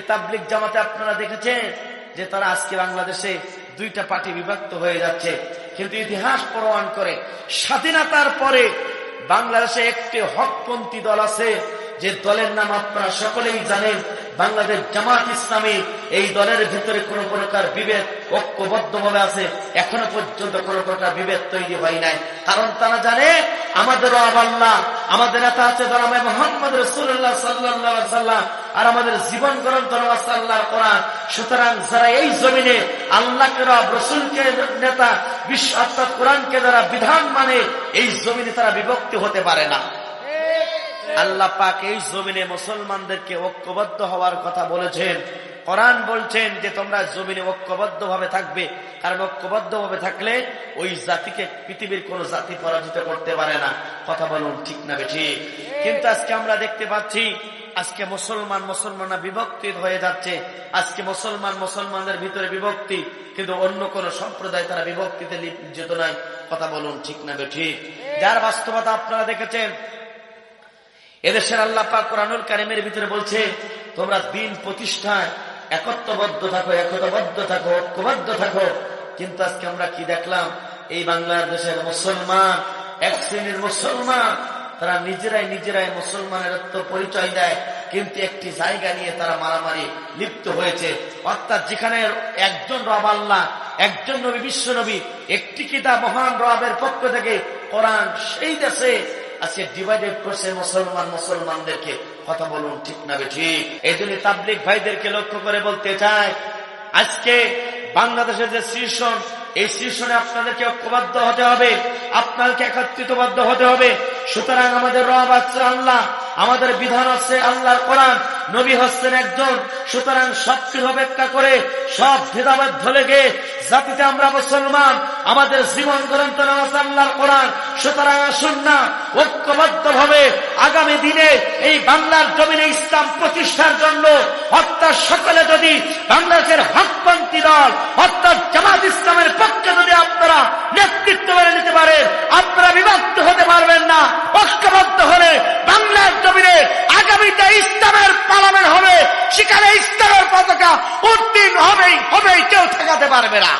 তাবলিক জামাতে আপনারা দেখেছেন যে তারা আজকে বাংলাদেশে দুইটা পার্টি বিভক্ত হয়ে যাচ্ছে। কিন্তু ইতিহাস প্রমাণ করে, স্বাধীনতার পরে বাংলাদেশে একটি হকপন্থী দল আছে, যে দলের নাম আপনারা সকলেই জানেন, বাংলাদেশ জামাত ইসলামী। এই দলের ভিতরে কোন প্রকার বিভেদ ঐক্যবদ্ধ ভাবে আছে। এখনও পর্যন্ত কোন প্রকার বিভেদ তৈরি হয় নাই। কারণ তারা জানে আমাদেরও আবাল্লাহ আমাদের নেতা আছে ধরামে মোহাম্মদ রসুল্লাহ সাল্লাহ সাল্লাম আর আমাদের জীবন গ্রন্থ আল্লাহ কোরআন। সুতরাং যারা এই জমিনে আল্লাহকে রব, রসুলকে নেতা, বিশ্ব অর্থাৎ কোরআনকে যারা বিধান মানে এই জমিনে তারা বিভক্তি হতে পারে না। আল্লাহ পাক এই জমিনে মুসলমানদেরকে ঐক্যবদ্ধ হওয়ার কথা বলেছেন। কোরআন বলছেন যে তোমরা জমিনে ঐক্যবদ্ধ ভাবে থাকবে। কারণ ঐক্যবদ্ধ ভাবে থাকলে ওই জাতিকে, পৃথিবীর কোন জাতি পরাজিত করতে পারে না। কথা বলুন ঠিক না ঠিক কিন্তু আজকে আমরা দেখতে পাচ্ছি, আজকে মুসলমান মুসলমানরা বিভক্তি হয়ে যাচ্ছে। আজকে মুসলমান মুসলমানদের ভিতরে বিভক্তি, কিন্তু অন্য কোন সম্প্রদায় তারা বিভক্তিতে লিপ্ত নাই। কথা বলুন ঠিক না ঠিক যার বাস্তবতা আপনারা দেখেছেন, এদেশের আল্লাহ পাক কোরআনুল কারিমের ভিতরে বলছে, তোমরা দিন প্রতিষ্ঠায় একত্রবদ্ধ থাকো, একতাবদ্ধ থাকো, ঐক্যবদ্ধ থাকো। কিন্তু আজকে আমরা কি দেখলাম? এই বাংলাদেশের মুসলমান, এক শ্রেণির মুসলমান, তারা নিজেরাই নিজেরাই মুসলমানের পরিচয় দেয়। কিন্তু একটি জায়গা নিয়ে তারা মারামারি লিপ্ত হয়েছে। অর্থাৎ যেখানে একজন রব আল্লাহ, একজন নবী, বিশ্ব নবী, একটি কিতাব মহান রবের পক্ষ থেকে কোরআন সেই দেশে আজকে ডিভাইডেড করছে মুসলমান মুসলমানদেরকে। কথা বলুন ঠিক না ঠিক? এই জন্য তাবলিক ভাইদেরকে লক্ষ্য করে বলতে চাই, আজকে বাংলাদেশের যে শীর্ষণ, এই শীর্ষণে আপনাদেরকে ঐক্যবদ্ধ হতে হবে, আপনাদেরকে একত্রিতবদ্ধ হতে হবে। সুতরাং আমাদের রব আছে আল্লাহ, আমাদের বিধান হচ্ছে আল্লাহর কোরআন, নবী হচ্ছেন একজন। সুতরাং সবকিছু অপেক্ষা করে সব ভেদাভেদ ধরে গে জাতিতে আমরা মুসলমান, আমাদের জীবন গ্রন্থ নামাজ আল্লাহর সুতরাং আসুন না ঐক্যবদ্ধ ভাবে আগামী দিনে এই বাংলার জমিনে ইসলাম প্রতিষ্ঠার জন্য অর্থাৎ সকলে যদি বাংলাদেশের হকপন্থী দল অর্থাৎ জামাত ইসলামের পক্ষে যদি আপনারা নেতৃত্ব মেনে নিতে পারেন, আপনারা বিভক্ত হতে পারবেন না। ঐক্যবদ্ধ হলে বাংলার জমিনে আগামীতে ইসলামের পালন হবে, সেখানে ইসলামের পতাকা উত্তীর্ণ হবেই ঠেকাতে পারবে না।